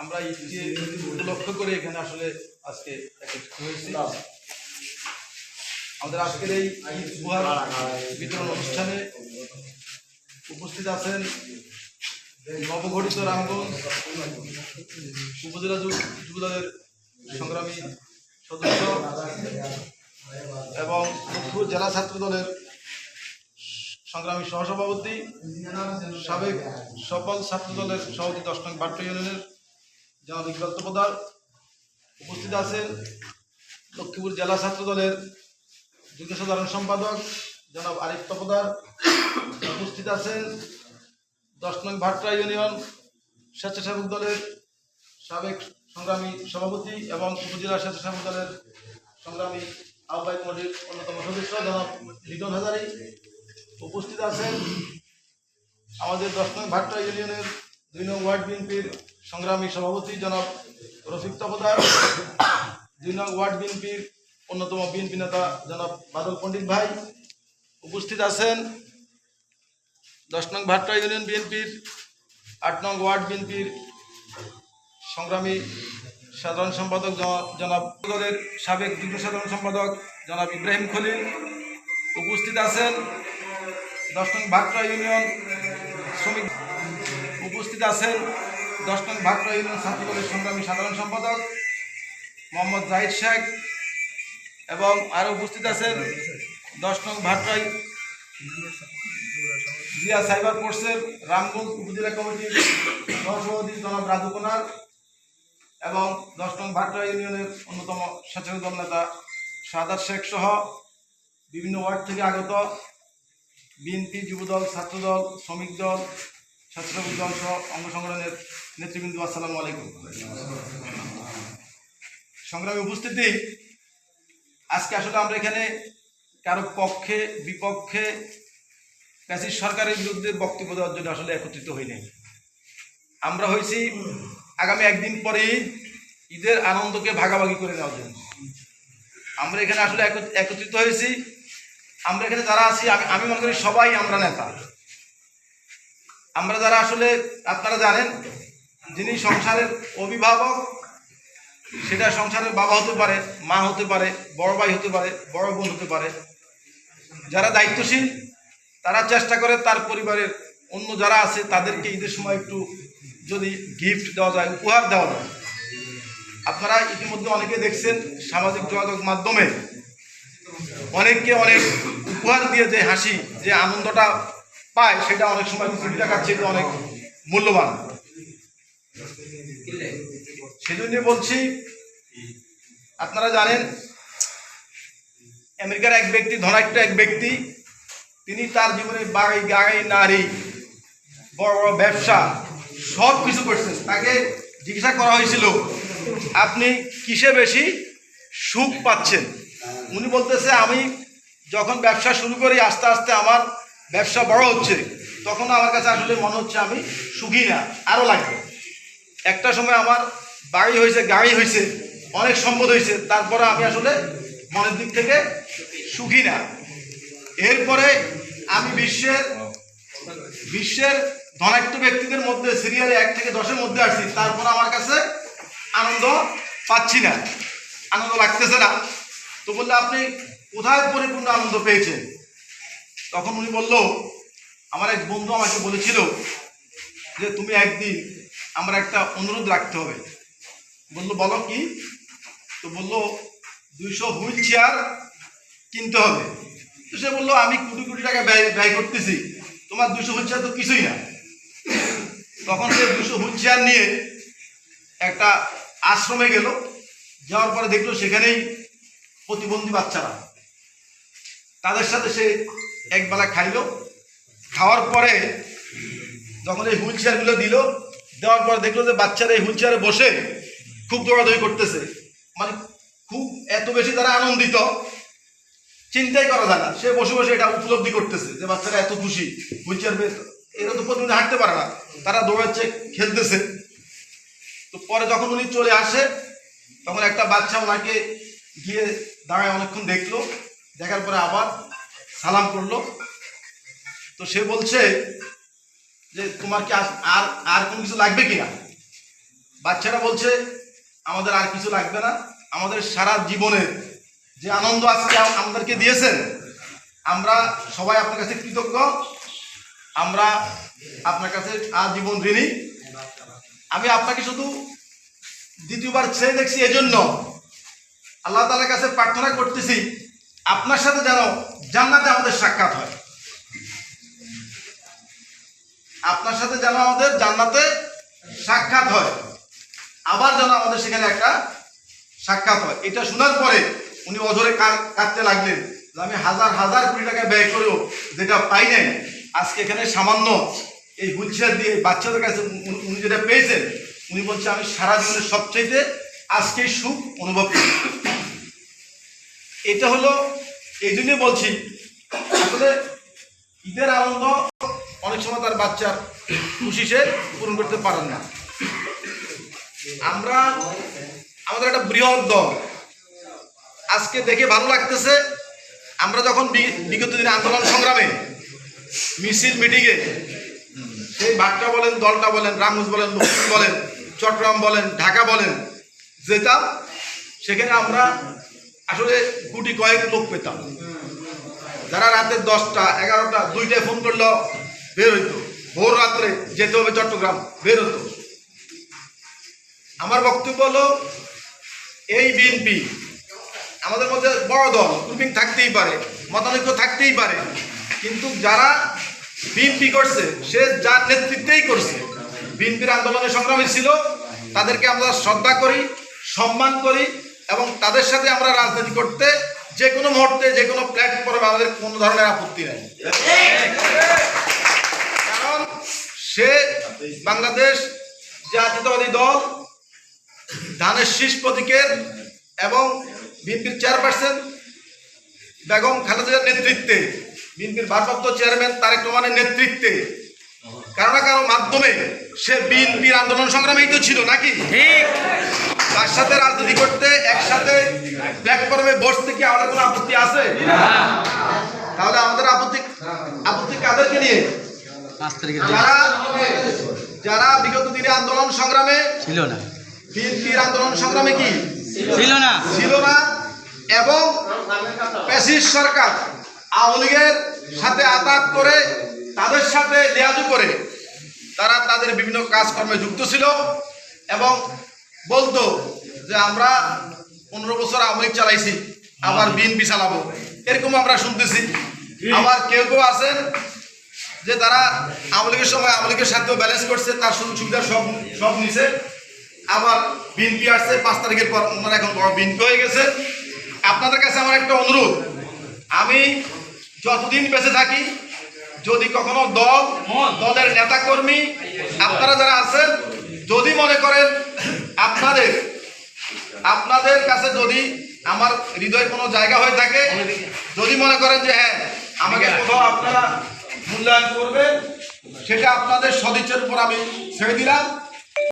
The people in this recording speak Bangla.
আমরা ঈদকে লক্ষ্য করে এখানে আসলে আজকে আমাদের আজকের এই ঈদ বিতরণ অনুষ্ঠানে উপস্থিত আছেন নবগঠিত রামগঞ্জ উপজেলা যুব যুবদলের সংগ্রামী সদস্য এবং জেলা ছাত্র দলের সংগ্রামী সহসভাপতি, সাবেক সফল ছাত্র দলের সভাপতি দশ নং বাট্ট ইউনিয়নের জনাব ইকবাল তোপদার। উপস্থিত আছেন লক্ষ্মীপুর জেলা ছাত্র দলের যুগ্ম সাধারণ সম্পাদক জনাব আরিফ তপদার। উপস্থিত আছেন দশ নং ভাট্টা ইউনিয়ন স্বেচ্ছাসেবক দলের সাবেক সংগ্রামী সভাপতি এবং উপজেলা স্বেচ্ছাসেবক দলের সংগ্রামী আহ্বায়ক কমিটির অন্যতম সদস্য জনাব লিটন হাজারি। উপস্থিত আছেন আমাদের দশ নং ভাট্টা ইউনিয়নের দুই নং ওয়ার্ড বিএনপির সংগ্রামী সভাপতি জনাব রফিক তপদার, দুই নং ওয়ার্ড বিএনপির অন্যতম বিএনপি নেতা জনাব বাদল পণ্ডিত ভাই উপস্থিত আছেন। দশ নং ভাট্টা ইউনিয়ন বিএনপির আট নং ওয়ার্ড বিএনপির সংগ্রামী সাধারণ সম্পাদক জন- জনাব দলের সাবেক যুগ্ম সাধারণ সম্পাদক জনাব ইব্রাহিম খলিল উপস্থিত আছেন। দশ নং ভাট্টা ইউনিয়ন শ্রমিক উপস্থিত আছেন। দশ নং ভাট্টা ইউনিয়ন ছাত্র দলের সংগ্রামী সাধারণ সম্পাদক মোহাম্মদ জাহিদ শেখ এবং আরও উপস্থিত আছেন দশ নং ভাট্টাই জিয়া সাইবার ফোর্সের রামগঞ্জ উপজেলা কমিটির সহসভাপতি জনাব রাজু কোনার এবং দশ নং ভাট্টা ইউনিয়নের অন্যতম সচেতন দল নেতা সাদাত শেখ সহ বিভিন্ন ওয়ার্ড থেকে আগত বিএনপি যুবদল, ছাত্রদল, শ্রমিক দল স্বেচ্ছাসেবক দল সহ অঙ্গ সংগঠনের নেতৃবৃন্দ, আসসালামু আলাইকুম। সংগ্রামে উপস্থিতি, আজকে আসলে আমরা এখানে কারও পক্ষে, বিপক্ষে প্যাসিস সরকারের বিরুদ্ধে বক্তব্য দেওয়ার জন্য আসলে একত্রিত হই নাই। আমরা হয়েছি আগামী একদিন পরে ঈদের আনন্দকে ভাগাভাগি করে নেওয়ার জন্য। আমরা এখানে আসলে একত- একত্রিত হয়েছি আমরা এখানে যারা আছি, আমি আমি মনে করি সবাই আমরা নেতা। আমরা যারা আসলে, আপনারা জানেন, যিনি সংসারের অভিভাবক, সেটা সংসারের বাবা হতে পারে, মা হতে পারে, বড় ভাই হতে পারে, বড় বোন হতে পারে। যারা দায়িত্বশীল, তারা চেষ্টা করে তার পরিবারের অন্য যারা আছে, তাদেরকে ঈদের সময় একটু যদি গিফট দেওয়া যায়, উপহার দেওয়া যায়। আপনারা ইতিমধ্যে অনেকে দেখছেন সামাজিক যোগাযোগ মাধ্যমে অনেককে অনেক উপহার দিয়ে যে হাসি, যে আনন্দটা পায়, সেটা অনেক সময় কোটি টাকার চেয়ে অনেক মূল্যবান। সেজন্য বলছি, আপনারা জানেন, আমেরিকার এক ব্যক্তি, ধনাঢ্য এক ব্যক্তি, তিনি তার জীবনে বাড়ি গাড়ি নারী, বড় বড় ব্যবসা, সব কিছু করছেন। তাকে জিজ্ঞাসা করা হয়েছিল, আপনি কিসে বেশি সুখ পাচ্ছেন? উনি বলতেছে, আমি যখন ব্যবসা শুরু করি, আস্তে আস্তে আমার ব্যবসা বড় হচ্ছে, তখন আমার কাছে আসলে মনে হচ্ছে আমি সুখী না আরও লাগবে। একটা সময় আমার বাড়ি হয়েছে, গাড়ি হয়েছে, অনেক সম্পদ হয়েছে, তারপরে আমি আসলে মনের দিক থেকে সুখী না। এরপরে আমি বিশ্বের বিশ্বের ধনাঢ্য ব্যক্তিদের মধ্যে সিরিয়ালে এক থেকে দশের মধ্যে আসছি তারপর আমার কাছে আনন্দ পাচ্ছি না। আনন্দ লাগতেছে না। তো বললে আপনি কোথায় পরিপূর্ণ আনন্দ পেয়েছেন? তখন উনি বলল, আমার এক বন্ধু আমাকে বলেছিল যে তুমি একদিন আমার একটা অনুরোধ রাখতে হবে। বলল, বলো কি? তো বলল, দুইশো হুইল চেয়ার কিনতে হবে। তো সে বলল, আমি কোটি কোটি টাকা ব্যয় ব্যয় করতেছি। তোমার দুশো হুইল চেয়ার তো কিছুই না। তখন সে দুশো হুইল চেয়ার নিয়ে একটা আশ্রমে গেল। যাওয়ার পরে দেখল সেখানেই প্রতিবন্ধী বাচ্চারা। তাদের সাথে সে একবেলা খাইলো। খাওয়ার পরে যখন এই হুইল চেয়ারগুলো দিল, দেওয়ার পর দেখল যে বাচ্চারা এই হুইল চেয়ারে বসে খুব দৌড়াদৌড়ি করতেছে। মানে খুব এত বেশি তারা আনন্দিত, চিন্তাই করা যায় না। সে বসে বসে এটা উপলব্ধি করতেছে যে বাচ্চারা এত খুশি, হুইল চেয়ার এরা তো প্রতিদিন হাঁটতে পারে না, তারা দৌড়াচ্ছে, খেলতেছে। তো পরে যখন উনি চলে আসে, তখন একটা বাচ্চা ওনাকে গিয়ে দাঁড়ায় অনেকক্ষণ দেখল, দেখার পরে আবার সালাম করল। তো সে বলছে যে, তোমার কি আর- আর আর কোনো কিছু লাগবে কিনা? বাচ্চারা বলছে, আমাদের আর কিছু লাগবে না। আমাদের সারা জীবনের যে আনন্দ আজকে আমাদেরকে দিয়েছেন, আমরা সবাই আপনার কাছে কৃতজ্ঞ। আমরা আপনার কাছে আজীবন ঋণী। আমি আপনাকে শুধু দ্বিতীয়বার ছেড়ে দেখছি এজন্য আল্লাহ তালার কাছে প্রার্থনা করতেছি, আপনার সাথে যেন জান্নাতে আমাদের সাক্ষাৎ হয়। আপনার সাথে যেন আমাদের জান্নাতে সাক্ষাৎ হয়। আবার যেন আমাদের সেখানে একটা সাক্ষাৎ হয়। এটা শোনার পরে উনি অজরে কাঁদতে লাগলেন আমি হাজার হাজার কোটি টাকা ব্যয় করেও যেটা পাই নাই, আজকে এখানে সামান্য এই হুইল চেয়ার দিয়ে বাচ্চাদের কাছে উনি- যেটা পেয়েছেন, উনি বলছে, আমি সারা জীবনের সবচাইতে আজকে সুখ অনুভব করি। এটা হলো এই জন্যই বলছি, আসলে ঈদের আনন্দ অনেক সময় তার বাচ্চার খুশি সে পূরণ করতে পারেন না। আমরা, আমাদের একটা বৃহৎ দল। আজকে দেখে ভালো লাগতেছে, আমরা যখন বিগত দিনে আন্দোলন সংগ্রামে মিছিল, মিটিংয়ে সেই ভাট্টা বলেন, দলটা বলেন রামগঞ্জ বলেন লক্ষ্মী বলেন, চট্টগ্রাম বলেন, ঢাকা বলেন, যেতাম, সেখানে আমরা আসলে গুটি কয়েক লোক পেতাম। যারা রাতের দশটা, এগারোটা, দুইটায় ফোন করল, বের হইতো। ভোর রাত্রে যেতে হবে চট্টগ্রাম, বের হতো। আমার বক্তব্য হলো, এই বিএনপি আমাদের মধ্যে বড় দল গ্রুপিং থাকতেই পারে, মতানৈক্য থাকতেই পারে, কিন্তু যারা বিএনপি করছে, সে যার নেতৃত্বেই করছে। বিএনপির আন্দোলনে সংগ্রামী ছিল, তাদেরকে আমরা শ্রদ্ধা করি, সম্মান করি এবং তাদের সাথে আমরা রাজনীতি করতে যে কোনো মুহূর্তে, যে কোনো প্ল্যাটফর্মে আমাদের কোনো ধরনের আপত্তি নেই। কারণ সে বাংলাদেশ জাতীয়তাবাদী দল, ধানের শীষ প্রতীকের এবং বিএনপির চেয়ারপারসন বেগম খালেদা জিয়ার নেতৃত্বে, বিএনপির ভারপ্রাপ্ত চেয়ারম্যান তারেক রহমানের নেতৃত্বে। কারও না কারও মাধ্যমে সে বিএনপির আন্দোলন সংগ্রামেই তো ছিল, নাকি? ঠিক। তার সাথে রাজনীতি করতে একসাথে প্ল্যাটফর্মে বসতে কি আমাদের কোনো আপত্তি আছে? তাহলে আমাদের আপত্তি আপত্তি কাদেরকে নিয়ে? যারা যারা বিগত দিনে আন্দোলন সংগ্রামে ছিল না। বিএনপির আন্দোলন সংগ্রামে কি? ছিল না। ছিল না। এবং প্যাসিস সরকার আওয়ামী লীগের সাথে আতাত করে তাদের সাথে লেয়াজু করে তারা তাদের বিভিন্ন কাজকর্মে যুক্ত ছিল। এবং বলতো যে আমরা পনেরো বছর আওয়ামী চালাইছি আবার বিএনপি চালাবো। এরকম আমরা শুনতেছি। আবার কেউ কেউ আছেন যে তারা আওয়ামী লীগের সময় আওয়ামী লীগের সাথেও ব্যালেন্স করছে তার সুযোগ সুবিধা সব সব নিছে। আবার বিএনপি আসছে পাঁচ তারিখের পর ওনারা এখন বড় বিএনপি হয়ে গেছে। আপনাদের কাছে আমার একটা অনুরোধ। আমি যতদিন বেঁচে থাকি যদি কখনো দল দলের নেতা কর্মী আপনারা যারা আছেন আপনাদের আপনাদের কাছে যদি আমার হৃদয় কোনো জায়গা হয়ে থাকে যদি মনে করেন যে হ্যাঁ আমাকে কোথাও আপনারা মূল্যায়ন করবেন সেটা আপনাদের সদিচ্ছের উপর আমি ছেড়ে দিলাম।